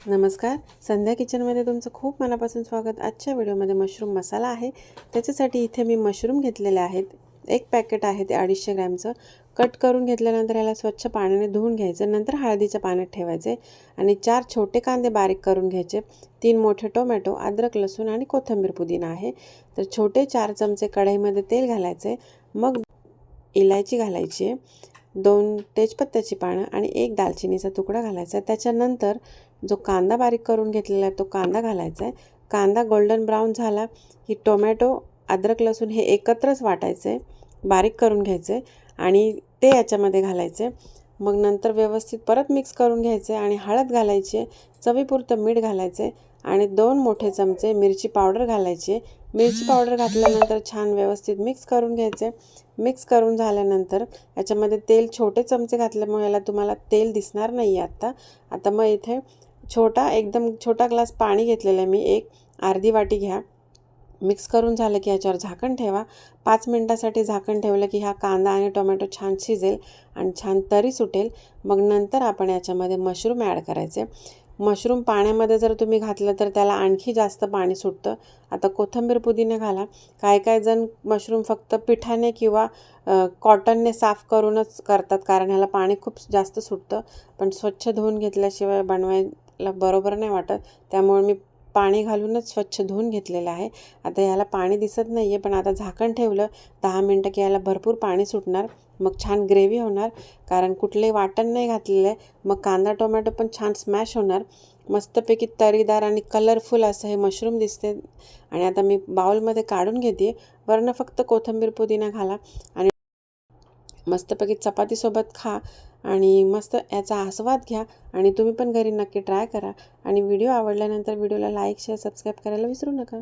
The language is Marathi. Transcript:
नमस्कार. संध्या किचनमध्ये तुमचं खूप मनापासून स्वागत. आजच्या व्हिडिओमध्ये मशरूम मसाला आहे. त्याच्यासाठी इथे मी मशरूम घेतलेले आहेत. एक पॅकेट आहे ते अडीचशे ग्रॅमचं. कट करून घेतल्यानंतर याला स्वच्छ पाण्याने धुवून घ्यायचं. नंतर हळदीच्या पाण्यात ठेवायचे आणि चार छोटे कांदे बारीक करून घ्यायचे. तीन मोठे टोमॅटो अद्रक लसूण आणि कोथिंबीर पुदिना आहे. तर छोटे चार चमचे कढईमध्ये तेल घालायचे. मग इलायची घालायची. आहे दोन तेजपत्त्याची पानं आणि एक दालचिनीचा तुकडा घालायचा आहे. त्याच्यानंतर जो कांदा बारीक करून घेतलेला आहे तो कांदा घालायचा आहे. कांदा गोल्डन ब्राऊन झाला की टोमॅटो अद्रक लसूण हे एकत्रच वाटायचे बारीक करून घ्यायचे आणि ते याच्यामध्ये घालायचे मग नंतर व्यवस्थित परत मिक्स करून घ्यायचे आणि हळद घालायची चवीपुरतं मीठ घालायचे आणि दोन मोठे चमचे मिरची पावडर घालायची. मिरची पावडर घातल्यानंतर छान व्यवस्थित मिक्स करून घ्यायचे. मिक्स करून झाल्यानंतर याच्यामध्ये तेल छोटे चमचे घातल्यामुळे याला तुम्हाला तेल दिसणार नाही आहे आत्ता आता मग इथे छोटा एकदम छोटा ग्लास पाणी घेतलेलं आहे मी. एक अर्धी वाटी घ्या. मिक्स करून झालं की याच्यावर झाकण ठेवा. पाच मिनटासाठी झाकण ठेवलं की हा कांदा आणि टोमॅटो छान शिजेल आणि छान तरी सुटेल. मग नंतर आपण याच्यामध्ये मशरूम ॲड करायचे. मशरूम पाण्यामध्ये जर तुम्ही घातलं तर त्याला आणखी जास्त पाणी सुटतं. आता कोथिंबीर पुदिने घाला. काय काय जण मशरूम फक्त पिठाने किंवा कॉटनने साफ करूनच करतात कारण ह्याला पाणी खूप जास्त सुटतं. पण स्वच्छ धुवून घेतल्याशिवाय बनवायला बरोबर नाही वाटत. त्यामुळे मी पाणी घालूनच स्वच्छ धुवून घेतलेलं आहे. आता याला पाणी दिसत नाही आहे पण आता झाकण ठेवलं दहा मिनटं की याला भरपूर पाणी सुटणार मग छान ग्रेव्ही होणार कारण कुठलंही वाटण नाही घातलेलं आहे मग कांदा टोमॅटो पण छान स्मॅश होणार. मस्तपैकी तरीदार आणि कलरफुल असं हे मशरूम दिसते. आणि आता मी बाउलमध्ये काढून घेते. वरनं फक्त कोथिंबीर पुदिना घाला आणि मस्तपैकी चपातीसोबत खा आणि मस्त याचा आस्वाद घ्या आणि तुम्ही पण घरी नक्की ट्राय करा. आणि व्हिडिओ आवडल्यानंतर व्हिडिओला लाईक शेअर सबस्क्राईब करायला विसरू नका.